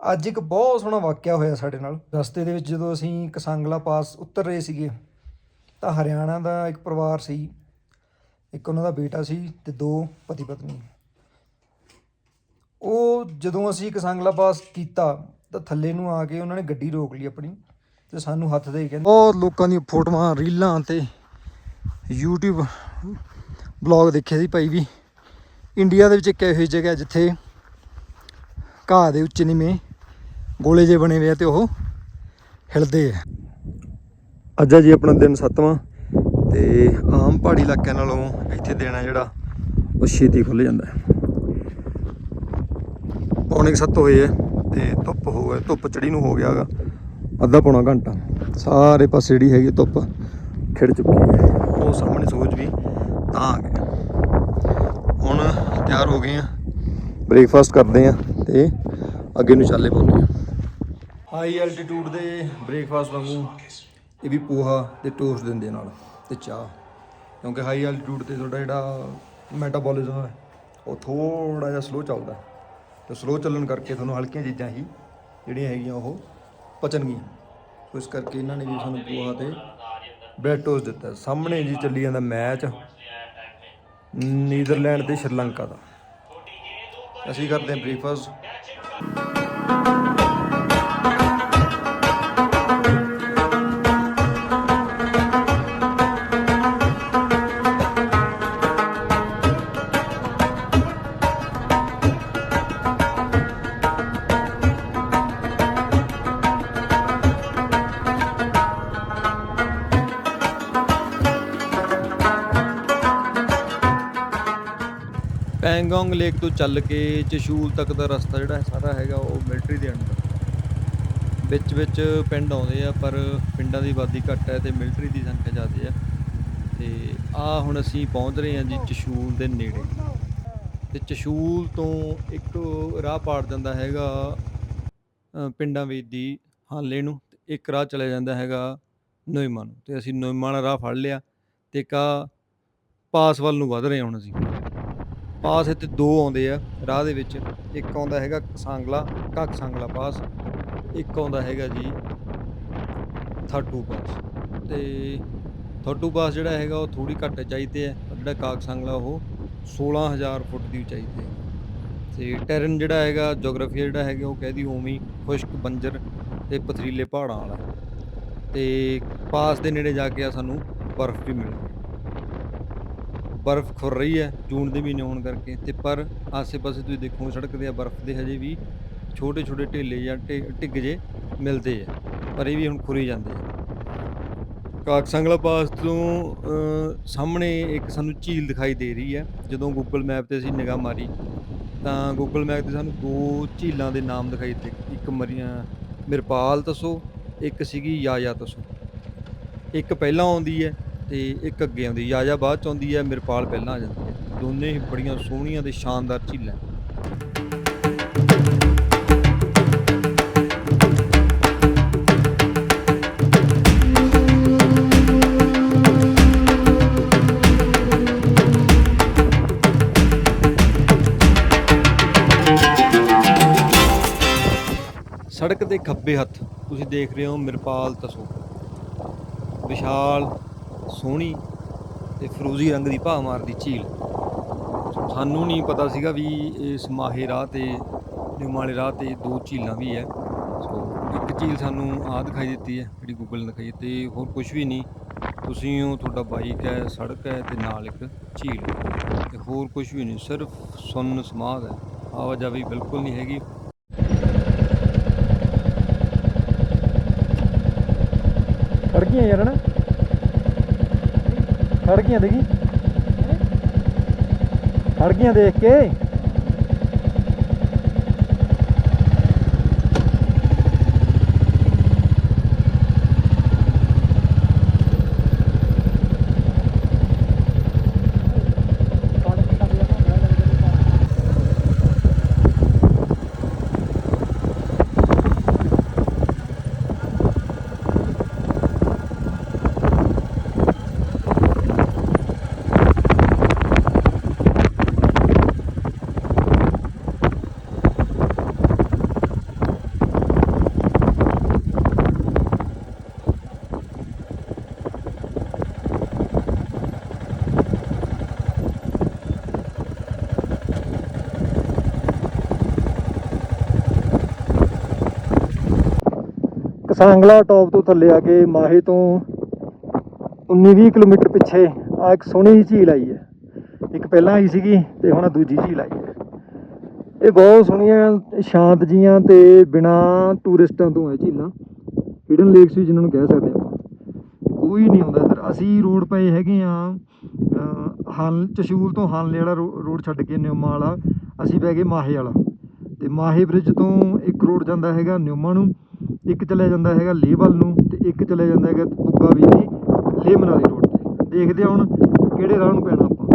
ਅੱਜ ਇੱਕ ਬਹੁਤ ਸੋਹਣਾ ਵਾਕਿਆ ਹੋਇਆ ਸਾਡੇ ਨਾਲ। ਰਸਤੇ ਦੇ ਵਿੱਚ ਜਦੋਂ ਅਸੀਂ ਕਸਾਂਗਲਾ ਪਾਸ ਉਤਰ ਰਹੇ ਸੀਗੇ, ਤਾਂ ਹਰਿਆਣਾ ਦਾ ਇੱਕ ਪਰਿਵਾਰ ਸੀ, ਇੱਕ ਉਹਨਾਂ ਦਾ ਬੇਟਾ ਸੀ ਤੇ ਦੋ ਪਤੀ ਪਤਨੀ। ਉਹ ਜਦੋਂ ਅਸੀਂ ਕਸਾਂਗਲਾ ਪਾਸ ਕੀਤਾ, ਤਾਂ ਥੱਲੇ ਨੂੰ ਆ ਕੇ ਉਹਨਾਂ ਨੇ ਗੱਡੀ ਰੋਕ ਲਈ ਆਪਣੀ ਤੇ ਸਾਨੂੰ ਹੱਥ ਦੇ ਕੇ ਕਹਿੰਦੇ ਬਹੁਤ ਲੋਕਾਂ ਦੀਆਂ ਫੋਟੋਆਂ, ਰੀਲਾਂ ਤੇ YouTube ਬਲੌਗ ਦੇਖੇ ਸੀ ਭਾਈ ਵੀ। ਇੰਡੀਆ ਦੇ ਵਿੱਚ ਇੱਕ ਇਹੋ ਜਿਹੀ ਜਗ੍ਹਾ ਜਿੱਥੇ ਘਾਹ ਦੇ ਉੱਚੇ ਨੀਵੇਂ ਗੋਲੇ ਜੇ ਬਣੇ ਹੋਏ ਆ ਤੇ ਉਹ ਹਿਲਦੇ ਆ। ਅੱਜ ਆ ਜੀ ਆਪਣਾ ਦਿਨ ਸੱਤਵਾਂ ਤੇ ਆਮ ਪਹਾੜੀ ਇਲਾਕਿਆਂ ਨਾਲੋਂ ਇੱਥੇ ਦੇਣਾ ਜਿਹੜਾ, ਉਹ ਛੇਤੀ ਖੁੱਲ ਜਾਂਦਾ ਹੈ। ਪੌਣੇ ਕੁ ਸੱਤ ਹੋਏ ਆ ਤੇ ਧੁੱਪ ਹੋ ਗਿਆ ਧੁੱਪ ਚੜੀ ਨੂੰ ਹੋ ਗਿਆ ਗਾ ਅੱਧਾ ਪੌਣਾ ਘੰਟਾ। ਸਾਰੇ ਪਾਸੇ ਜਿਹੜੀ ਹੈਗੀ ਧੁੱਪ ਖਿੜ ਚੁੱਕੀ ਹੈ। ਉਹ ਸਾਹਮਣੇ ਸੂਰਜ ਵੀ ਤਾਂ ਆ ਗਿਆ ਹੁਣ ਤਿਆਰ ਹੋ ਗਏ ਆ, ਬ੍ਰੇਕਫਾਸਟ ਕਰਦੇ ਆ ਤੇ ਅੱਗੇ ਨੂੰ ਚੱਲੇ ਪਾਉਂਦੇ ਆ। ਹਾਈ ਐਲਟੀਟਿਊਡ ਦੇ ਬ੍ਰੇਕਫਾਸਟ ਵਾਂਗੂ ਇਹ ਵੀ ਪੋਹਾ ਤੇ ਟੋਸਟ ਦਿੰਦੇ ਨਾਲ ਤੇ ਚਾਹ। ਕਿਉਂਕਿ ਹਾਈ ਐਲਟੀਟਿਊਡ ਤੇ ਤੁਹਾਡਾ ਜਿਹੜਾ ਮੈਟਾਬੋਲਿਜ਼ਮ ਹੈ, ਉਹ ਥੋੜਾ ਜਿਹਾ ਸਲੋ ਚੱਲਦਾ। ਤੇ ਸਲੋ ਚੱਲਣ ਕਰਕੇ ਤੁਹਾਨੂੰ ਹਲਕੀਆਂ ਚੀਜ਼ਾਂ ਹੀ ਜਿਹੜੀਆਂ ਹੈਗੀਆਂ ਉਹ ਪਚਣਗੀਆਂ। ਇਸ ਕਰਕੇ ਇਹਨਾਂ ਨੇ ਵੀ ਸਾਨੂੰ ਪੋਹਾ ਤੇ ਬ੍ਰੈਡ ਟੋਸਟ ਦਿੱਤਾ। ਸਾਹਮਣੇ ਜੀ ਚੱਲੀ ਜਾਂਦਾ ਮੈਚ ਨੀਦਰਲੈਂਡ ਤੇ ਸ਼੍ਰੀਲੰਕਾ ਦਾ। ਅਸੀਂ ਕਰਦੇ ਹਾਂ ਬ੍ਰੇਕਫਾਸਟ ਪੈਂਗੋਂਗ ਲੇਕ ਤੋਂ ਚੱਲ ਕੇ ਚਸ਼ੂਲ ਤੱਕ ਦਾ ਰਸਤਾ ਜਿਹੜਾ ਸਾਰਾ ਹੈਗਾ ਉਹ ਮਿਲਟਰੀ ਦੇ ਅੰਡਰ ਵਿੱਚ ਵਿੱਚ ਪਿੰਡ ਆਉਂਦੇ ਆ, ਪਰ ਪਿੰਡਾਂ ਦੀ ਆਬਾਦੀ ਘੱਟ ਹੈ ਤੇ ਮਿਲਟਰੀ ਦੀ ਸੰਖਿਆ ਜ਼ਿਆਦਾ ਹੈ। ਤੇ ਆ ਹੁਣ ਅਸੀਂ ਪਹੁੰਚ ਰਹੇ ਹਾਂ ਜੀ ਚਸ਼ੂਲ ਦੇ ਨੇੜੇ। ਤੇ ਚਸ਼ੂਲ ਤੋਂ ਇੱਕ ਰਾਹ ਪਾੜ ਜਾਂਦਾ ਹੈਗਾ ਪਿੰਡਾਂ ਵਿੱਚ ਦੀ ਹਾਲੇ ਨੂੰ। ਤੇ ਇੱਕ ਰਾਹ ਚਲਾ ਜਾਂਦਾ ਹੈਗਾ ਨੋਇਮਾ ਨੂੰ। ਤੇ ਅਸੀਂ ਨੋਇਮਾ ਵਾਲਾ ਰਾਹ ਫੜ ਲਿਆ ਤੇ ਇੱਕ ਪਾਸ ਵੱਲ ਨੂੰ ਵੱਧ ਰਹੇ ਹਾਂ ਹੁਣ ਅਸੀਂ। ਪਾਸ ਇੱਥੇ ਦੋ ਆਉਂਦੇ ਆ, ਰਾਹ ਦੇ ਵਿੱਚ। ਇੱਕ ਆਉਂਦਾ ਹੈਗਾ ਕਸਾਂਗਲਾ ਕੱਕ ਸੰਗਲਾ ਪਾਸ। ਇੱਕ ਆਉਂਦਾ ਹੈਗਾ ਜੀ ਥਾਟੂ ਪਾਸ। ਤੇ ਥਾਟੂ ਪਾਸ ਜਿਹੜਾ ਹੈਗਾ ਉਹ ਥੋੜੀ ਘੱਟ ਉਚਾਈ ਤੇ ਹੈ ਜਿਹੜਾ ਕਾਕ ਸੰਗਲਾ ਉਹ 16000 ਫੁੱਟ ਦੀ ਉਚਾਈ ਤੇ ਹੈ ਤੇ ਟੈਰਨ ਜਿਹੜਾ ਹੈਗਾ ਜੀਓਗ੍ਰਾਫੀ ਜਿਹੜਾ ਹੈਗਾ ਉਹ ਕਹਿਦੀ ਉਵੇਂ ਹੀ ਖੁਸ਼ਕ ਬੰਜਰ ਤੇ ਪਥਰੀਲੇ ਪਹਾੜਾਂ ਵਾਲਾ। ਹੈ। ਤੇ ਪਾਸ ਦੇ ਨੇੜੇ ਜਾ ਕੇ ਆ ਸਾਨੂੰ ਬਰਫ਼ ਵੀ ਮਿਲਦੀ ਬਰਫ਼ ਖੁਰ ਰਹੀ ਹੈ, ਜੂਨ ਦੇ ਮਹੀਨੇ ਹੋਣ ਕਰਕੇ। ਤੇ ਪਰ ਆਸੇ-ਪਾਸੇ ਤੁਸੀਂ ਦੇਖੋ, ਸੜਕ ਦੇ ਆ ਬਰਫ਼ ਦੇ ਹਜੇ ਵੀ ਛੋਟੇ ਛੋਟੇ ਢੇਲੇ ਜਾਂ ਢਿ- ਢਿੱਗ ਜੇ ਮਿਲਦੇ ਆ। ਪਰ ਇਹ ਵੀ ਹੁਣ ਖੁਰੀ ਜਾਂਦੇ ਆ। ਕਾਕਸੰਗਲਾ ਪਾਸ ਤੋਂ ਸਾਹਮਣੇ ਇੱਕ ਸਾਨੂੰ ਝੀਲ ਦਿਖਾਈ ਦੇ ਰਹੀ ਹੈ। ਜਦੋਂ ਗੂਗਲ ਮੈਪ ਤੇ ਅਸੀਂ ਨਿਗਾਹ ਮਾਰੀ, ਤਾਂ ਗੂਗਲ ਮੈਪ ਤੇ ਸਾਨੂੰ ਦੋ ਝੀਲਾਂ ਦੇ ਨਾਮ ਦਿਖਾਈ ਦਿੱਤੇ। ਇੱਕ ਮਰੀਆਂ ਮਿਰਪਾਲ ਤਸੋ, ਇੱਕ ਸੀਗੀ ਯਾਯਾ ਤਸੋ। ਇੱਕ ਪਹਿਲਾਂ ਆਉਂਦੀ ਹੈ ਤੇ ਇੱਕ ਅੱਗੇ ਆਉਂਦੀ, ਯਾਜ਼ਾ ਬਾਅਦ ਚ ਆਉਂਦੀ ਹੈ, ਮਿਰਪਾਲ ਪਹਿਲਾਂ ਆ ਜਾਂਦੀ ਹੈ। ਦੋਨੇ ਹੀ ਬੜੀਆਂ ਸੋਹਣੀਆਂ ਤੇ ਸ਼ਾਨਦਾਰ ਝੀਲਾਂ ਸੜਕ ਦੇ ਖੱਬੇ ਹੱਥ, ਤੁਸੀਂ ਦੇਖ ਰਹੇ ਹੋ ਮਿਰਪਾਲ ਤਸੋ। ਵਿਸ਼ਾਲ ਸੋਹਣੀ ਤੇ ਫਰੋਜ਼ੀ ਰੰਗ ਦੀ ਭਾਅ ਮਾਰਦੀ ਝੀਲ। ਸਾਨੂੰ ਨਹੀਂ ਪਤਾ ਸੀਗਾ ਵੀ ਇਸ ਮਾਹੇ ਰਾਹ ਤੇ, ਨਿੰਮਾਂ ਰਾਹ ਤੇ ਦੋ ਝੀਲਾਂ ਵੀ ਹੈ ਸੋ ਇੱਕ ਝੀਲ ਸਾਨੂੰ ਆ ਦਿਖਾਈ ਦਿੱਤੀ ਹੈ ਜਿਹੜੀ ਗੂਗਲ ਨੇ ਦਿਖਾਈ ਹੈ ਤੇ ਹੋਰ ਕੁਝ ਵੀ ਨਹੀਂ। ਤੁਸੀਂ ਹੋ, ਤੁਹਾਡਾ ਬਾਈਕ ਹੈ ਸੜਕ ਹੈ ਤੇ ਨਾਲ ਇੱਕ ਝੀਲ। ਹੈ। ਤੇ ਹੋਰ ਕੁਝ ਵੀ ਨਹੀਂ, ਸਿਰਫ ਸੁੰਨ ਸਮਾਦ ਹੈ ਆਵਾਜਾਈ ਬਿਲਕੁਲ ਨਹੀਂ ਹੈਗੀ। ਖੜ ਗਈਆਂ ਯਾਰ ਨਾ। ਖੜ ਗਈਆਂ ਦੇਖੀ। ਖੜ ਗਈਆਂ ਦੇਖ ਕੇ। ਸਾਂਗਲਾ ਟੌਪ ਤੋਂ ਥੱਲੇ ਆ ਕੇ ਮਾਹੇ ਤੋਂ 19-20 ਕਿਲੋਮੀਟਰ ਪਿੱਛੇ ਆ ਇੱਕ ਸੋਹਣੀ ਜਿਹੀ ਝੀਲ ਆਈ ਹੈ। ਇੱਕ ਪਹਿਲਾਂ ਆਈ ਸੀਗੀ ਤੇ ਹੁਣ ਦੂਜੀ ਝੀਲ ਆਈ ਹੈ। ਇਹ ਬਹੁਤ ਸੋਹਣੀਆਂ, ਸ਼ਾਂਤ ਜੀਆਂ ਤੇ ਬਿਨਾ ਟੂਰਿਸਟਾਂ ਤੋਂ ਹੈ ਝੀਲਾਂ। ਹਿਡਨ ਲੇਕਸ ਵੀ ਜਿਨ੍ਹਾਂ ਨੂੰ ਕਹਿ ਸਕਦੇ ਆਪਾਂ। ਕੋਈ ਨਹੀਂ ਆਉਂਦਾ ਇੱਧਰ। ਅਸੀਂ ਰੋਡ ਪਏ ਹੈਗੇ ਆ ਹਾਲ, ਚਸ਼ੂਲ ਤੋਂ ਹਾਨਲੇ ਵਾਲਾ ਰੋ- ਰੋਡ ਛੱਡ ਕੇ ਨਿਉਮਾ ਵਾਲਾ। ਅਸੀਂ ਪੈ ਗਏ ਮਾਹੇ ਵਾਲਾ। ਤੇ ਮਾਹੇ ਬ੍ਰਿਜ ਤੋਂ ਇੱਕ ਰੋਡ ਜਾਂਦਾ ਹੈਗਾ ਨਿਉਮਾ ਨੂੰ। ਇੱਕ ਚਲਿਆ ਜਾਂਦਾ ਹੈਗਾ ਲੇਹ ਵੱਲ ਨੂੰ ਤੇ ਇੱਕ ਚਲਿਆ ਜਾਂਦਾ ਹੈਗਾ ਪੁੱਗਾ ਵੀ ਦੀ ਲੇਹ ਮਨਾਲੀ ਰੋਡ ਤੇ। ਦੇਖਦੇ ਹਾਂ ਹੁਣ ਕਿਹੜੇ ਰਾਹ ਨੂੰ ਪੈਣਾ ਆਪਾਂ।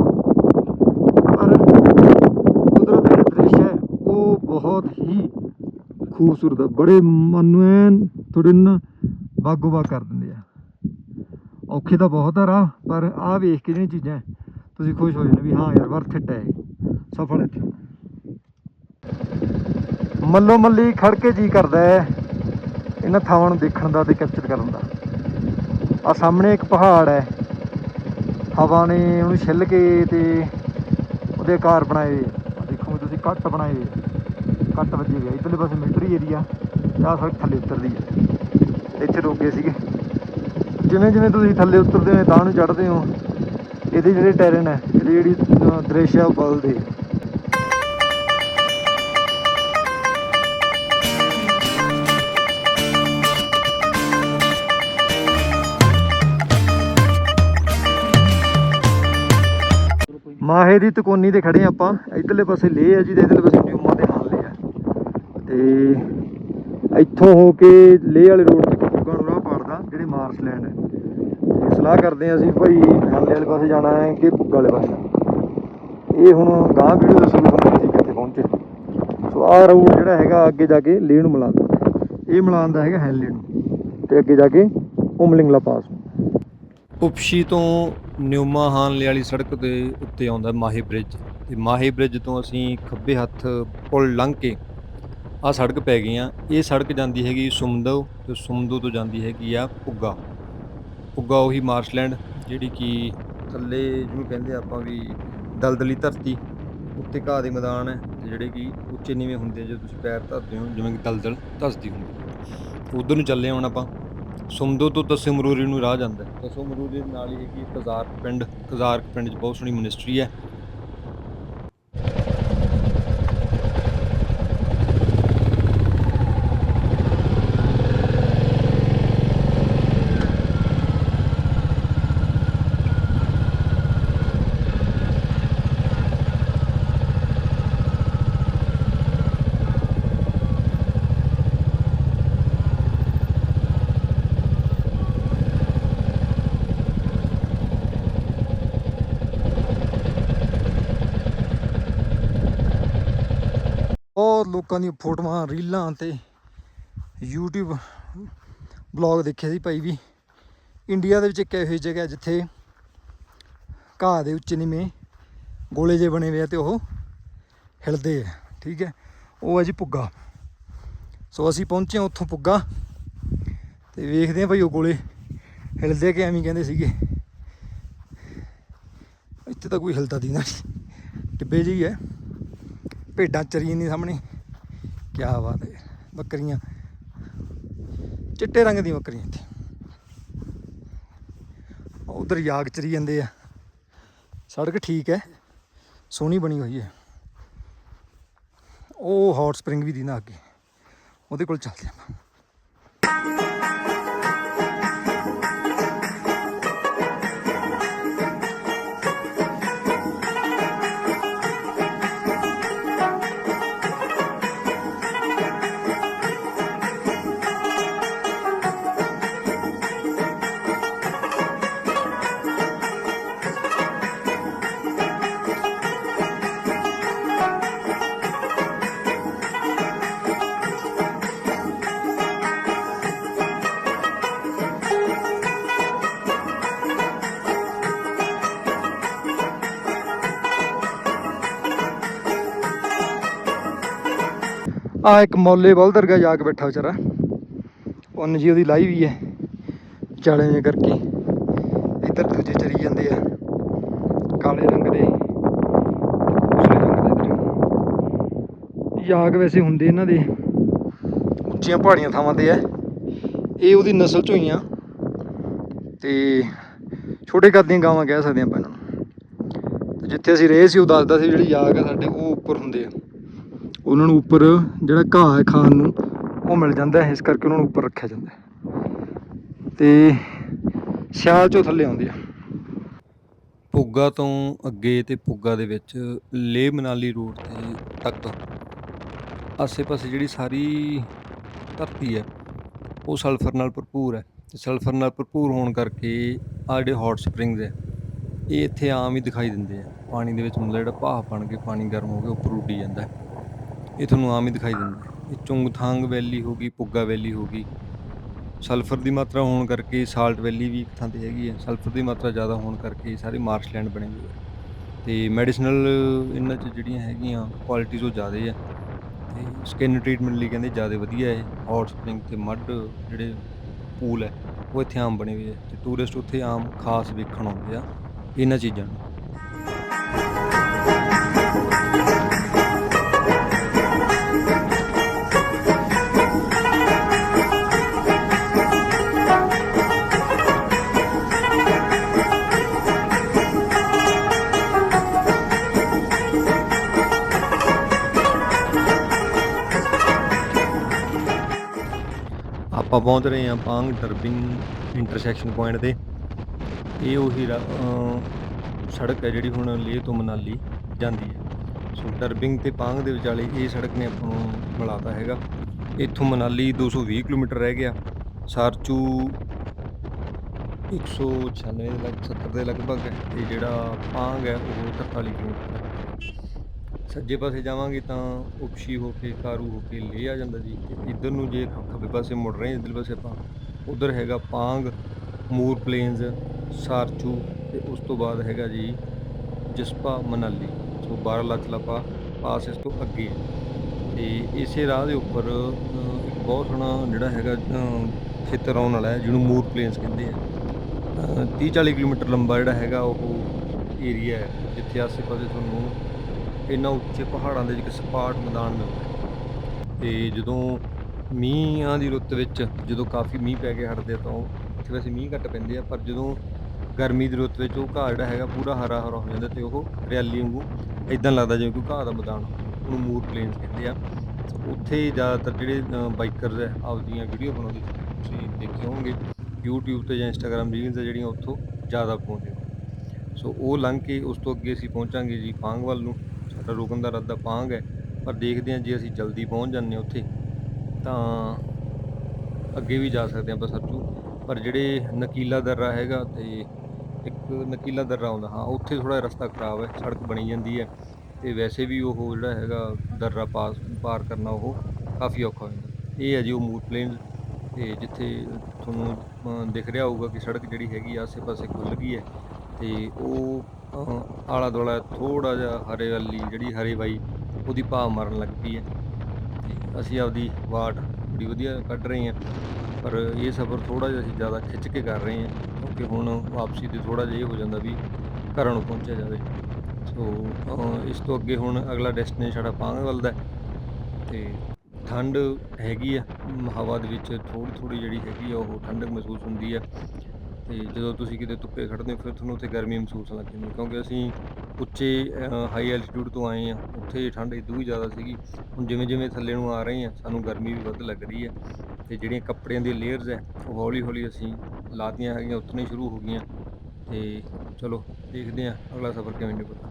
ਪਰ ਕੁਦਰਤ ਦਾ ਦ੍ਰਿਸ਼ ਹੈ, ਉਹ ਬਹੁਤ ਹੀ ਖੂਬਸੂਰਤ ਹੈ ਬੜੇ ਮਨ ਨੂੰ ਐਨ ਥੋੜੇ ਨਾ ਬਾਗੋ ਬਾਗ ਕਰ ਦਿੰਦੇ ਆ। ਔਖੇ ਤਾਂ ਬਹੁਤ ਆ ਰਾਹ, ਪਰ ਆਹ ਵੇਖ ਕੇ ਜਿਹੜੀਆਂ ਚੀਜ਼ਾਂ, ਤੁਸੀਂ ਖੁਸ਼ ਹੋ ਜਾਂਦੇ ਵੀ ਹਾਂ ਯਾਰ ਵਰਥ ਇਟ ਹੈ ਸਫਲ ਇੱਥੇ। ਮੱਲੋ ਮੱਲੀ ਖੜ ਕੇ ਜੀ ਕਰਦਾ ਹੈ। ਇਹਨਾਂ ਥਾਵਾਂ ਨੂੰ ਦੇਖਣ ਦਾ ਤੇ ਕੈਪਚਰ ਕਰਨ ਦਾ। ਆ ਸਾਹਮਣੇ ਇੱਕ ਪਹਾੜ ਹੈ। ਹਵਾ ਨੇ ਉਹਨੂੰ ਛਿੱਲ ਕੇ ਤੇ ਉਹਦੇ ਆਕਾਰ ਬਣਾਏ ਹੋਏ ਦੇਖੋ ਤੁਸੀਂ, ਕੱਟ ਬਣਾਏ ਹੋਏ ਕੱਟ ਵੱਜੇ ਹੋਏ ਆ। ਇੱਧਰਲੇ ਪਾਸੇ ਮਿਲਟਰੀ ਏਰੀਆ ਤੇ ਆਹ ਸੜਕ ਥੱਲੇ ਉਤਰਦੀ ਹੈ। ਇੱਥੇ ਰੋਕੇ ਸੀਗੇ। ਜਿਵੇਂ ਜਿਵੇਂ ਤੁਸੀਂ ਥੱਲੇ ਉਤਰਦੇ ਹੋ ਤਾਂ ਨੂੰ ਚੜ੍ਹਦੇ ਹੋ, ਇਹਦੇ ਜਿਹੜੇ ਟੈਰਨ ਹੈ, ਇਹਦੀ ਜਿਹੜੀ ਦ੍ਰਿਸ਼ ਹੈ ਉਹ ਬਦਲਦੇ ਮਾਹੇ ਦੀ ਤਕੋਨੀ ਤੇ ਖੜੇ ਹਾਂ ਆਪਾਂ। ਇਧਰਲੇ ਪਾਸੇ ਲੇਹ ਆ ਜੀ ਤੇ ਇਧਰਲੇ ਪਾਸੇ ਨਿਊਮਾ ਦੇ ਨਾਲ ਲੇਹ ਹੈ ਤੇ ਇੱਥੋਂ ਹੋ ਕੇ ਲੇਹ ਵਾਲੇ ਰੋਡ ਤੇ ਕੁੱਗਾ ਨੂੰ ਰਾਹ ਪਾੜਦਾ, ਜਿਹੜੇ ਮਾਰਸ਼ਲੈਂਡ ਹੈ। ਤੇ ਸਲਾਹ ਕਰਦੇ ਹਾਂ ਅਸੀਂ ਭਾਈ ਹਾਲੇ ਵਾਲੇ ਪਾਸੇ ਜਾਣਾ ਹੈ ਕਿ ਪੁੱਗਾ ਵਾਲੇ ਪਾਸੇ ਇਹ ਹੁਣ ਗਾਂ ਵੀਡੀਓ ਦੱਸੂ ਤੁਹਾਨੂੰ ਅਸੀਂ ਕਿੱਥੇ ਪਹੁੰਚੇ। ਸੋ ਆਹ ਰੋਡ ਜਿਹੜਾ ਹੈਗਾ ਅੱਗੇ ਜਾ ਕੇ ਲੇਹ ਨੂੰ ਮਿਲਾਉਂਦਾ। ਇਹ ਮਿਲਾਉਂਦਾ ਹੈਗਾ ਹੈਲੇ ਨੂੰ। ਤੇ ਅੱਗੇ ਜਾ ਕੇ ਉਮਲਿੰਗਲਾ ਪਾਸ ਨੂੰ। ਉਪਸ਼ੀ ਤੋਂ ਨਿਊਮਾ ਹਾਨਲੇ ਵਾਲੀ ਸੜਕ ਦੇ ਉੱਤੇ ਆਉਂਦਾ ਮਾਹੀ ਬ੍ਰਿਜ। ਤੇ ਮਾਹੀ ਬ੍ਰਿਜ ਤੋਂ ਅਸੀਂ ਖੱਬੇ ਹੱਥ ਪੁਲ ਲੰਘ ਕੇ ਆਹ ਸੜਕ ਪੈ ਗਈ ਆ ਇਹ ਸੜਕ ਜਾਂਦੀ ਹੈਗੀ ਸੁਮਦੋ ਤੇ ਸੁਮਦੋ ਤੋਂ ਜਾਂਦੀ ਹੈਗੀ ਆ ਪੁੱਗਾ ਪੁੱਗਾ ਉਹੀ ਮਾਰਸ਼ਲੈਂਡ ਜਿਹੜੀ ਕਿ ਥੱਲੇ ਜਿਹਨੂੰ ਕਹਿੰਦੇ ਆਪਾਂ ਵੀ ਦਲਦਲੀ ਧਰਤੀ ਉੱਤੇ ਘਾਹ ਦੇ ਮੈਦਾਨ ਹੈ ਤੇ ਜਿਹੜੇ ਕਿ ਉੱਚੇ ਨੀਵੇਂ ਹੁੰਦੇ ਆ, ਜਦੋਂ ਤੁਸੀਂ ਪੈਰ ਧਰਦੇ ਹੋ ਜਿਵੇਂ ਕਿ ਦਲਦਲ ਧਸਦੀ ਹੁੰਦੀ ਉਧਰ ਨੂੰ ਚੱਲੇ ਹੁਣ ਆਪਾਂ। ਸੁਮਦੋ ਤੋਂ ਤਸੇ ਮਰੂਰੀ ਨੂੰ ਰਾਹ ਜਾਂਦਾ ਹੈ। ਤਸੋ ਮਰੂਰੀ ਦੇ ਨਾਲ ਹੀ ਹੈਗੀ ਕਜ਼ਾਰਕ ਪਿੰਡ ਕਜ਼ਾਰਕ ਪਿੰਡ 'ਚ ਬਹੁਤ ਸੋਹਣੀ ਮਨਿਸਟਰੀ ਹੈ ਬਹੁਤ ਲੋਕਾਂ ਦੀਆਂ ਫੋਟੋਆਂ, ਰੀਲਾਂ ਤੇ YouTube ਬਲੌਗ ਦੇਖੇ ਸੀ ਭਾਈ ਵੀ। ਇੰਡੀਆ ਦੇ ਵਿੱਚ ਇੱਕ ਇਹੋ ਜਿਹੀ ਜਗ੍ਹਾ ਜਿੱਥੇ ਘਾਹ ਦੇ ਉੱਚੇ ਨੀਵੇਂ ਗੋਲੇ ਜੇ ਬਣੇ ਹੋਏ ਆ ਤੇ ਉਹ ਹਿਲਦੇ ਆ, ਠੀਕ ਹੈ? ਉਹ ਹੈ ਜੀ ਪੁੱਗਾ। ਸੋ ਅਸੀਂ ਪਹੁੰਚੇ ਹਾਂ ਉੱਥੋਂ ਪੁੱਗਾ ਤੇ ਵੇਖਦੇ ਹਾਂ ਭਾਈ ਉਹ ਗੋਲੇ ਹਿਲਦੇ ਕਿ ਐਵੇਂ ਕਹਿੰਦੇ ਸੀਗੇ। ਇੱਥੇ ਤਾਂ ਕੋਈ ਹਿਲਦਾ ਦੀ ਨਾ। ਟਿੱਬੇ ਜਿਹੀ ਹੈ ਭੇਡਾਂ ਚਰੀਆਂ ਨੇ ਸਾਹਮਣੇ। ਕੀ ਬਾਤ ਹੈ, ਬੱਕਰੀਆਂ। ਚਿੱਟੇ ਰੰਗ ਦੀਆਂ ਬੱਕਰੀਆਂ ਇੱਥੇ। ਉਧਰ ਯਾਗ ਚਰੀ ਜਾਂਦੇ ਆ। ਸੜਕ ਠੀਕ ਹੈ, ਸੋਹਣੀ ਬਣੀ ਹੋਈ ਹੈ। ਉਹ ਹੌਟ ਸਪ੍ਰਿੰਗ ਵੀ ਦੀ ਨਾ ਅੱਗੇ। ਉਹਦੇ ਕੋਲ ਚੱਲਦੇ ਆਪਾਂ। ਆ ਇੱਕ ਮੌਲੇ ਬਲਦਰਗਾ ਜਾ ਕੇ ਬੈਠਾ ਵਿਚਾਰਾ। ਉਹਨ ਜੀ ਉਹਦੀ ਲਾਈ ਵੀ ਹੈ, ਚਾਲੇ ਜੇ ਕਰਕੇ। ਇੱਧਰ ਦੂਜੇ ਚਰੀ ਜਾਂਦੇ ਆ, ਕਾਲੇ ਰੰਗ ਦੇ ਰੰਗ ਦੇ ਯਾਗ ਵੈਸੇ ਹੁੰਦੇ ਇਹਨਾਂ ਦੇ, ਉੱਚੀਆਂ ਪਹਾੜੀਆਂ ਥਾਵਾਂ ਤੇ ਹੈ ਇਹ ਉਹਦੀ ਨਸਲ ਚੋਂ ਹੀ ਆ। ਤੇ ਛੋਟੇ ਕੱਦ ਦੀਆਂ ਗਾਵਾਂ ਕਹਿ ਸਕਦੇ ਆਪਾਂ ਇਹਨਾਂ ਨੂੰ। ਜਿੱਥੇ ਅਸੀਂ ਰਹੇ ਸੀ, ਉਹ ਦੱਸਦਾ ਸੀ ਜਿਹੜੀ ਯਾਗ ਆ ਸਾਡੇ, ਉਹ ਉੱਪਰ ਹੁੰਦੇ ਆ। ਉਹਨਾਂ ਨੂੰ ਉੱਪਰ ਜਿਹੜਾ ਘਾਹ ਹੈ ਖਾਣ ਨੂੰ, ਉਹ ਮਿਲ ਜਾਂਦਾ ਹੈ, ਇਸ ਕਰਕੇ ਉਹਨਾਂ ਨੂੰ ਉੱਪਰ ਰੱਖਿਆ ਜਾਂਦਾ ਹੈ। ਤੇ ਸਿਆਲ ਚੋਂ ਥੱਲੇ ਆਉਂਦੇ ਆ। ਪੁੱਗਾ ਤੋਂ ਅੱਗੇ ਤੇ ਪੁੱਗਾ ਦੇ ਵਿੱਚ ਲੇਹ ਮਨਾਲੀ ਰੋਡ ਤੇ ਤੱਕ ਆਸੇ-ਪਾਸੇ ਜਿਹੜੀ ਸਾਰੀ ਧਰਤੀ ਹੈ, ਉਹ ਸਲਫਰ ਨਾਲ ਭਰਪੂਰ ਹੈ। ਤੇ ਸਲਫਰ ਨਾਲ ਭਰਪੂਰ ਹੋਣ ਕਰਕੇ ਆ ਜਿਹੜੇ ਹੌਟ ਸਪ੍ਰਿੰਗਸ ਹੈ, ਇਹ ਇੱਥੇ ਆਮ ਹੀ ਦਿਖਾਈ ਦਿੰਦੇ ਆ। ਪਾਣੀ ਦੇ ਵਿੱਚ ਮਤਲਬ ਜਿਹੜਾ ਭਾਫ ਬਣ ਕੇ ਪਾਣੀ ਗਰਮ ਹੋ ਕੇ ਉੱਪਰ ਉੱਡੀ ਜਾਂਦਾ ਹੈ। ਇਹ ਤੁਹਾਨੂੰ ਆਮ ਹੀ ਦਿਖਾਈ ਦਿੰਦਾ ਹੈ। ਇਹ ਚੁੰਗਥਾਂਗ ਵੈਲੀ ਹੋ ਗਈ, ਪੁੱਗਾ ਵੈਲੀ ਹੋ ਗਈ। ਸਲਫਰ ਦੀ ਮਾਤਰਾ ਹੋਣ ਕਰਕੇ ਸਾਲਟ ਵੈਲੀ ਵੀ ਇੱਕ ਥਾਂ ਤੇ ਹੈਗੀ ਹੈ। ਸਲਫਰ ਦੀ ਮਾਤਰਾ ਜ਼ਿਆਦਾ ਹੋਣ ਕਰਕੇ ਸਾਰੇ ਮਾਰਸ਼ਲੈਂਡ ਬਣੇ ਹੋਏ ਆ। ਤੇ ਮੈਡੀਸਨਲ ਇਹਨਾਂ 'ਚ ਜਿਹੜੀਆਂ ਹੈਗੀਆਂ ਕੁਆਲਿਟੀਜ਼ ਉਹ ਜ਼ਿਆਦਾ ਆ। ਤੇ ਸਕਿਨ ਟ੍ਰੀਟਮੈਂਟ ਲਈ ਕਹਿੰਦੇ ਜ਼ਿਆਦਾ ਵਧੀਆ ਹੈ ਹੌਟ ਸਪ੍ਰਿੰਗ ਤੇ ਮੱਡ ਜਿਹੜੇ ਪੂਲ ਹੈ, ਉਹ ਇੱਥੇ ਆਮ ਬਣੇ ਹੋਏ ਆ। ਤੇ ਟੂਰਿਸਟ ਉੱਥੇ ਆਮ ਖਾਸ ਵੇਖਣ ਆਉਂਦੇ ਆ ਇਹਨਾਂ ਚੀਜ਼ਾਂ ਨੂੰ। ਆਪਾਂ ਪਹੁੰਚ ਰਹੇ ਹਾਂ ਪਾਂਗ ਟਰਬਿੰਗ ਇੰਟਰਸੈਕਸ਼ਨ ਪੁਆਇੰਟ ਤੇ। ਇਹ ਉਹੀ ਰਾ- ਸੜਕ ਹੈ ਜਿਹੜੀ ਹੁਣ ਲੇਹ ਤੋਂ ਮਨਾਲੀ ਜਾਂਦੀ ਹੈ। ਸੋ ਟਰਬਿੰਗ ਤੇ ਪਾਂਗ ਦੇ ਵਿਚਾਲੇ ਇਹ ਸੜਕ ਨੇ ਆਪਾਂ ਨੂੰ ਮਿਲਾਤਾ ਹੈਗਾ। ਇੱਥੋਂ ਮਨਾਲੀ 220 ਕਿਲੋਮੀਟਰ ਰਹਿ ਗਿਆ। ਸਾਰਚੂ 196 ਦੇ ਲਗ 70 ਦੇ ਲਗਭਗ ਹੈ। ਤੇ ਜਿਹੜਾ ਪਾਂਗ ਹੈ ਉਹ 43 ਕਿਲੋਮੀਟਰ ਸੱਜੇ ਪਾਸੇ ਜਾਵਾਂਗੇ ਤਾਂ ਉਪਸ਼ੀ ਹੋ ਕੇ, ਕਾਰੂ ਹੋ ਕੇ ਲੇ ਆ ਜਾਂਦਾ ਜੀ। ਤੇ ਇੱਧਰ ਨੂੰ ਜੇ ਖ- ਖੱਬੇ ਪਾਸੇ ਮੁੜ ਰਹੇ ਹਾਂ ਪਾਸੇ ਆਪਾਂ, ਉਧਰ ਹੈਗਾ ਪਾਂਗ, ਮੂਰ ਪਲੇਨਸ ਸਾਰਚੂ ਤੇ ਉਸ ਤੋਂ ਬਾਅਦ ਹੈਗਾ ਜੀ ਜਸਪਾ ਮਨਾਲੀ। ਸੋ 12 ਲੱਖ ਲਪਾ ਪਾਸ ਇਸ ਤੋਂ ਅੱਗੇ ਹੈ। ਤੇ ਇਸੇ ਰਾਹ ਦੇ ਉੱਪਰ ਇੱਕ ਬਹੁਤ ਸੋਹਣਾ ਜਿਹੜਾ ਹੈਗਾ ਖੇਤਰ ਆਉਣ ਵਾਲਾ ਹੈ, ਜਿਹਨੂੰ ਮੂਰ ਪਲੇਨਸ ਕਹਿੰਦੇ ਆ। 30 40 ਕਿਲੋਮੀਟਰ ਲੰਬਾ ਜਿਹੜਾ ਹੈਗਾ, ਉਹ ਏਰੀਆ ਹੈ, ਜਿੱਥੇ ਆਸੇ-ਪਾਸੇ ਤੁਹਾਨੂੰ ਇੰਨਾ ਉੱਚੇ ਪਹਾੜਾਂ ਦੇ ਇੱਕ ਸਪਾਟ ਮੈਦਾਨ ਮਿਲਦਾ ਤੇ ਜਦੋਂ ਮੀਂਹਾਂ ਦੀ ਰੁੱਤ ਵਿੱਚ ਜਦੋਂ ਕਾਫੀ ਮੀਂਹ ਪੈ ਕੇ ਹਟਦੇ ਆ ਤਾਂ ਉਹ- ਇੱਥੇ ਵੈਸੇ ਮੀਂਹ ਘੱਟ ਪੈਂਦੇ ਆ, ਪਰ ਜਦੋਂ ਗਰਮੀ ਦੀ ਰੁੱਤ ਵਿੱਚ ਉਹ ਘਾਹ ਜਿਹੜਾ ਹੈਗਾ ਪੂਰਾ ਹਰਾ ਹਰਾ ਹੋ ਜਾਂਦਾ ਤੇ ਉਹ ਹਰਿਆਲੀ ਵਾਂਗੂ ਇਦਾਂ ਲੱਗਦਾ ਜਿਵੇਂ ਕੋਈ ਘਾਹ ਦਾ ਮੈਦਾਨ ਉਹਨੂੰ ਮੂਰ ਪਲੇਨਸ ਕਹਿੰਦੇ ਆ। ਉੱਥੇ ਜ਼ਿਆਦਾਤਰ ਜਿਹੜੇ ਬਾਈਕਰਸ ਹੈ ਆਪਦੀਆਂ ਵੀਡੀਓ ਬਣਾਉਂਦੇ ਤੁਸੀਂ ਦੇਖੇ ਹੋਵੋਗੇ YouTube ਤੇ ਜਾਂ Instagram ਰੀਲਸ ਆ ਜਿਹੜੀਆਂ ਉੱਥੋਂ ਜ਼ਿਆਦਾ ਪਾਉਂਦੇ ਸੋ ਉਹ ਲੰਘ ਕੇ ਉਸ ਤੋਂ ਅੱਗੇ ਅਸੀਂ ਪਹੁੰਚਾਂਗੇ ਜੀ ਪਾਂਗ ਵੱਲ ਨੂੰ। ਰੁਕਣ ਦਾ ਰੱਦਾ ਪਾਂਗ ਹੈ ਪਰ ਦੇਖਦੇ ਹਾਂ ਜੇ ਅਸੀਂ ਜਲਦੀ ਪਹੁੰਚ ਜਾਂਦੇ ਹਾਂ ਉੱਥੇ, ਤਾਂ ਅੱਗੇ ਵੀ ਜਾ ਸਕਦੇ ਹਾਂ ਬਸਰਚੂ ਪਰ ਜਿਹੜੇ ਨਕੀਲਾ ਦਰਰਾ ਹੈਗਾ ਤੇ ਇੱਕ ਨਕੀਲਾ ਦਰਰਾ ਆਉਂਦਾ, ਹਾਂ, ਉੱਥੇ ਥੋੜ੍ਹਾ ਜਿਹਾ ਰਸਤਾ ਖਰਾਬ ਹੈ, ਸੜਕ ਬਣੀ ਜਾਂਦੀ ਹੈ ਅਤੇ ਵੈਸੇ ਵੀ ਉਹ ਜਿਹੜਾ ਹੈਗਾ ਦਰਰਾ ਪਾਸ, ਪਾਰ ਕਰਨਾ ਉਹ ਕਾਫੀ ਔਖਾ ਹੋ ਜਾਂਦਾ। ਇਹ ਹੈ ਜੀ ਉਹ ਮੂਡ ਪਲੇਨ ਅਤੇ ਜਿੱਥੇ ਤੁਹਾਨੂੰ ਦਿਖ ਰਿਹਾ ਹੋਊਗਾ ਕਿ ਸੜਕ ਜਿਹੜੀ ਹੈਗੀ ਆਸੇ-ਪਾਸੇ ਖੁੱਲ੍ਹ ਗਈ ਹੈ ਅਤੇ ਉਹ ਆਲਾ ਦੁਆਲਾ ਥੋੜਾ ਜਿਹਾ ਹਰੇ ਵਾਲੀ ਜਿਹੜੀ ਹਰੇ ਬਾਈ ਉਹਦੀ ਭਾਵ ਮਾਰਨ ਲੱਗ ਪਈ ਹੈ। ਤੇ ਅਸੀਂ ਆਪਦੀ ਵਾਟ ਬੜੀ ਵਧੀਆ ਕੱਢ ਰਹੇ ਹਾਂ, ਪਰ ਇਹ ਸਫ਼ਰ ਥੋੜਾ ਜਿਹਾ ਅਸੀਂ ਜ਼ਿਆਦਾ ਖਿੱਚ ਕੇ ਕਰ ਰਹੇ ਹਾਂ, ਕਿਉਂਕਿ ਹੁਣ ਵਾਪਸੀ ਤੇ ਥੋੜਾ ਜਿਹਾ ਇਹ ਹੋ ਜਾਂਦਾ ਵੀ ਘਰਾਂ ਨੂੰ ਪਹੁੰਚਿਆ ਜਾਵੇ। ਸੋ ਇਸ ਤੋਂ ਅੱਗੇ ਹੁਣ ਅਗਲਾ ਡੈਸਟੀਨੇਸ਼ਨ ਸਾਡਾ ਪਾਂਗ ਵੱਲ ਦਾ ਤੇ ਠੰਡ ਹੈਗੀ ਆ, ਹਵਾ ਦੇ ਵਿੱਚ ਥੋੜੀ ਥੋੜੀ ਜਿਹੜੀ ਹੈਗੀ ਆ, ਉਹ ਠੰਡਕ ਮਹਿਸੂਸ ਹੁੰਦੀ ਆ। ਤੇ ਜਦੋਂ ਤੁਸੀਂ ਕਿਤੇ ਧੁੱਪੇ ਖੜਦੇ ਹੋ, ਫਿਰ ਤੁਹਾਨੂੰ ਉੱਥੇ ਗਰਮੀ ਮਹਿਸੂਸ ਲੱਗ ਜਾਂਦੀ ਹੈ, ਕਿਉਂਕਿ ਅਸੀਂ ਉੱਚੇ ਹਾਈ ਐਲਟੀਟਿਊਡ ਤੋਂ ਆਏ ਆ ਉੱਥੇ ਠੰਡ ਇਦੋਂ ਵੀ ਜ਼ਿਆਦਾ ਸੀਗੀ। ਹੁਣ ਜਿਵੇਂ ਜਿਵੇਂ ਥੱਲੇ ਨੂੰ ਆ ਰਹੇ ਆ ਸਾਨੂੰ ਗਰਮੀ ਵੀ ਵੱਧ ਲੱਗ ਰਹੀ ਹੈ ਤੇ ਜਿਹੜੀਆਂ ਕੱਪੜਿਆਂ ਦੀਆਂ ਲੇਅਰਸ ਹੈ, ਉਹ ਹੌਲੀ ਹੌਲੀ ਅਸੀਂ ਲਾਤੀਆਂ ਹੈਗੀਆਂ ਉਤਰਨੀ ਸ਼ੁਰੂ ਹੋ ਗਈਆਂ। ਤੇ ਚਲੋ, ਦੇਖਦੇ ਆ ਅਗਲਾ ਸਫ਼ਰ ਕਿਵੇਂ ਨਿਕਲਦਾ।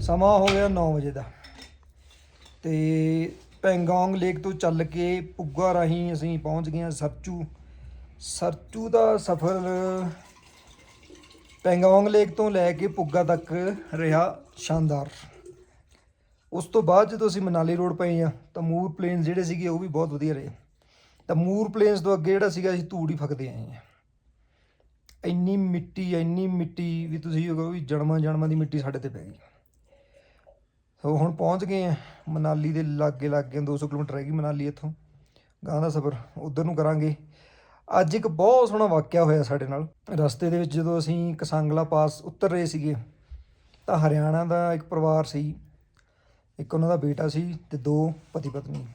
ਸਮਾਂ ਹੋ ਗਿਆ 9 ਵਜੇ ਦਾ ਤੇ ਪੈਂਗੋਂਗ ਲੇਕ ਤੋਂ ਚੱਲ ਕੇ ਪੁੱਗਾ ਰਾਹੀਂ ਅਸੀਂ ਪਹੁੰਚ ਗਏ ਹਾਂ ਸਰਚੂ ਦਾ ਸਫ਼ਰ ਪੈਂਗੋਂਗ ਲੇਕ ਤੋਂ ਲੈ ਕੇ ਪੁੱਗਾ ਤੱਕ ਰਿਹਾ ਸ਼ਾਨਦਾਰ। ਉਸ ਤੋਂ ਬਾਅਦ ਜਦੋਂ ਅਸੀਂ ਮਨਾਲੀ ਰੋਡ ਪਏ ਆ ਤਾਂ ਮੂਰ ਪਲੇਨਸ ਜਿਹੜੇ ਸੀਗੇ ਉਹ ਵੀ ਬਹੁਤ ਵਧੀਆ ਰਹੇ। ਤਾਂ ਮੂਰ ਪਲੇਨਸ ਤੋਂ ਅੱਗੇ ਜਿਹੜਾ ਸੀਗਾ, ਅਸੀਂ ਧੂੜ ਹੀ ਫੱਕਦੇ ਆਏ ਆ ਇੰਨੀ ਮਿੱਟੀ ਇੰਨੀ ਮਿੱਟੀ ਵੀ ਤੁਸੀਂ ਕਹੋ ਵੀ ਜਨਮਾਂ ਜਨਮਾਂ ਦੀ ਮਿੱਟੀ ਸਾਡੇ ਤੇ ਪੈ ਗਈ। ਸੋ ਹੁਣ ਪਹੁੰਚ ਗਏ ਆ ਮਨਾਲੀ ਦੇ ਲਾਗੇ ਲਾਗੇ 200 ਕਿਲੋਮੀਟਰ ਰਹਿ ਗਈ ਮਨਾਲੀ ਇੱਥੋਂ। ਗਾਂ ਦਾ ਸਫ਼ਰ, ਉਧਰ ਨੂੰ ਕਰਾਂਗੇ। ਅੱਜ ਇੱਕ ਬਹੁਤ ਸੋਹਣਾ ਵਾਕਿਆ ਹੋਇਆ ਸਾਡੇ ਨਾਲ। ਰਸਤੇ ਦੇ ਵਿੱਚ ਜਦੋਂ ਅਸੀਂ ਕਸਾਂਗਲਾ ਪਾਸ ਉਤਰ ਰਹੇ ਸੀਗੇ, ਤਾਂ ਹਰਿਆਣਾ ਦਾ ਇੱਕ ਪਰਿਵਾਰ ਸੀ, ਇੱਕ ਉਹਨਾਂ ਦਾ ਬੇਟਾ ਸੀ ਤੇ ਦੋ ਪਤੀ ਪਤਨੀ।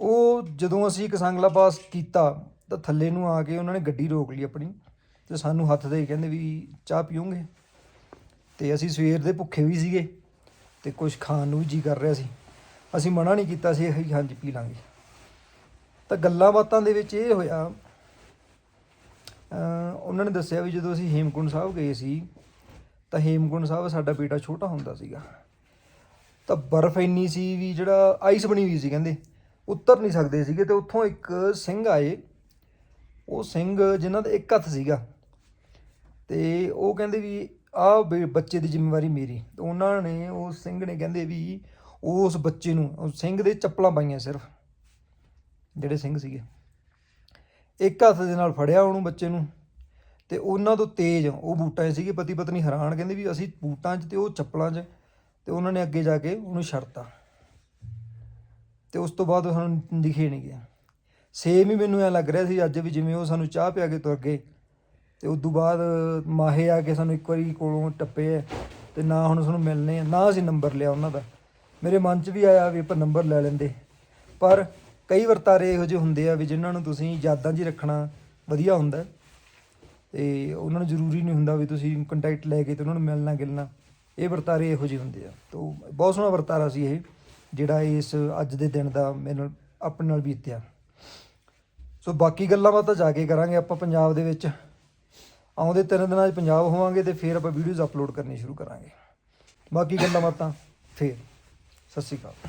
ਉਹ ਜਦੋਂ ਅਸੀਂ ਕਸਾਂਗਲਾ ਪਾਸ ਕੀਤਾ, ਤਾਂ ਥੱਲੇ ਨੂੰ ਆ ਕੇ ਉਹਨਾਂ ਨੇ ਗੱਡੀ ਰੋਕ ਲਈ ਆਪਣੀ ਤੇ ਸਾਨੂੰ ਹੱਥ ਦੇ ਕੇ ਕਹਿੰਦੇ ਵੀ ਚਾਹ ਪੀਓਗੇ? ਤੇ ਅਸੀਂ ਸਵੇਰ ਦੇ ਭੁੱਖੇ ਵੀ ਸੀਗੇ ਤੇ ਕੁਝ ਖਾਣ ਨੂੰ ਵੀ ਜੀ ਕਰ ਰਿਹਾ ਸੀ। ਅਸੀਂ ਮਨਾ ਨਹੀਂ ਕੀਤਾ ਸੀ, ਅਸੀਂ ਹਾਂਜੀ, ਪੀ ਲਾਂਗੇ। ਤਾਂ ਗੱਲਾਂ ਬਾਤਾਂ ਦੇ ਵਿੱਚ ਇਹ ਹੋਇਆ ਉਹਨਾਂ ਨੇ ਦੱਸਿਆ ਵੀ ਜਦੋਂ ਅਸੀਂ ਹੇਮਕੁੰਡ ਸਾਹਿਬ ਗਏ ਸੀ, ਤਾਂ ਹੇਮਕੁੰਡ ਸਾਹਿਬ ਸਾਡਾ ਬੇਟਾ ਛੋਟਾ ਹੁੰਦਾ ਸੀਗਾ। ਤਾਂ ਬਰਫ਼ ਇੰਨੀ ਸੀ ਵੀ ਜਿਹੜਾ ਆਈਸ ਬਣੀ ਹੋਈ ਸੀ ਕਹਿੰਦੇ, ਉੱਤਰ ਨਹੀਂ ਸਕਦੇ ਸੀਗੇ ਤੇ ਉੱਥੋਂ ਇੱਕ ਸਿੰਘ ਆਏ। ਉਹ ਸਿੰਘ ਜਿਨ੍ਹਾਂ ਦਾ ਇੱਕ ਹੱਥ ਸੀਗਾ ਤੇ ਉਹ ਕਹਿੰਦੇ ਵੀ ਆਹ ਬੱਚੇ ਦੀ ਜ਼ਿੰਮੇਵਾਰੀ ਮੇਰੀ। ਉਹਨਾਂ ਨੇ ਉਸ ਸਿੰਘ ਨੇ ਕਹਿੰਦੇ ਵੀ ਉਸ ਬੱਚੇ ਨੂੰ ਉਸ ਸਿੰਘ ਦੇ ਚੱਪਲਾਂ ਪਾਈਆਂ ਸਿਰਫ। ਜਿਹੜੇ ਸਿੰਘ ਸੀਗੇ। ਇੱਕ ਹੱਥ ਦੇ ਨਾਲ ਫੜਿਆ ਉਹਨੂੰ ਬੱਚੇ ਨੂੰ ਤੇ ਉਹਨਾਂ ਤੋਂ ਤੇਜ਼ ਉਹ ਬੂਟਾਂ 'ਚ ਸੀਗੇ ਪਤੀ ਪਤਨੀ ਹੈਰਾਨ ਕਹਿੰਦੇ ਵੀ ਅਸੀਂ ਬੂਟਾਂ 'ਚ ਤੇ ਉਹ ਚੱਪਲਾਂ 'ਚ ਤੇ ਉਹਨਾਂ ਨੇ ਅੱਗੇ ਜਾ ਕੇ ਉਹਨੂੰ ਛੱਡਤਾ। ਤੇ ਉਸ ਤੋਂ ਬਾਅਦ ਉਹ ਸਾਨੂੰ ਦਿਖੇ ਨਹੀਂ ਗਿਆ। ਸੇਮ ਹੀ ਮੈਨੂੰ ਐ ਲੱਗ ਰਿਹਾ ਸੀ ਅੱਜ ਵੀ ਜਿਵੇਂ ਉਹ ਸਾਨੂੰ ਚਾਹ ਪਿਆ ਕੇ ਤੁਰ ਗਏ ਤੇ ਉਸ ਤੋਂ ਬਾਅਦ ਮਾਹੇ ਆ ਕੇ ਸਾਨੂੰ ਇੱਕ ਵਾਰੀ ਕੋਲੋਂ ਟੱਪੇ ਐ ਤੇ ਨਾ ਹੁਣ ਸਾਨੂੰ ਮਿਲਨੇ ਨਾ ਅਸੀਂ ਨੰਬਰ ਲਿਆ ਉਹਨਾਂ ਦਾ। ਮੇਰੇ ਮਨ 'ਚ ਵੀ ਆਇਆ ਵੀ ਆਪਾਂ ਨੰਬਰ ਲੈ ਲੈਂਦੇ। ਪਰ ਕਈ ਵਰਤਾਰੇ ਇਹੋ ਜਿਹੇ ਹੁੰਦੇ ਆ ਵੀ ਜਿਨ੍ਹਾਂ ਨੂੰ ਤੁਸੀਂ ਯਾਦਾਂ 'ਚ ਰੱਖਣਾ ਵਧੀਆ ਹੁੰਦਾ ਹੈ। ਤੇ ਉਹਨਾਂ ਨੂੰ ਜ਼ਰੂਰੀ ਨਹੀਂ ਹੁੰਦਾ ਵੀ ਤੁਸੀਂ ਕੰਟੈਕਟ ਲੈ ਕੇ ਤੇ ਉਹਨਾਂ ਨੂੰ ਮਿਲਣਾ ਗਿਲਣਾ। ਇਹ ਵਰਤਾਰੇ ਇਹੋ ਜਿਹੇ ਹੁੰਦੇ ਆ। ਤੋਂ ਬਹੁਤ ਸੋਹਣਾ ਵਰਤਾਰਾ ਸੀ ਇਹ, ਜਿਹੜਾ ਇਸ ਅੱਜ ਦੇ ਦਿਨ ਦਾ ਮੇਰੇ ਨਾਲ, ਆਪਣੇ ਨਾਲ ਬੀਤਿਆ। ਸੋ ਬਾਕੀ ਗੱਲਾਂ ਬਾਤਾਂ ਜਾ ਕੇ ਕਰਾਂਗੇ ਆਪਾਂ ਪੰਜਾਬ ਦੇ ਵਿੱਚ। ਆਉਂਦੇ ਤਿੰਨ ਦਿਨਾਂ 'ਚ ਪੰਜਾਬ ਹੋਵਾਂਗੇ ਤੇ ਫਿਰ ਆਪਾਂ ਵੀਡੀਓਜ਼ ਅਪਲੋਡ ਕਰਨੀ ਸ਼ੁਰੂ ਕਰਾਂਗੇ। ਬਾਕੀ ਗੱਲਾਂ ਬਾਤਾਂ, ਫੇਰ। ਸਤਿ ਸ਼੍ਰੀ ਅਕਾਲ।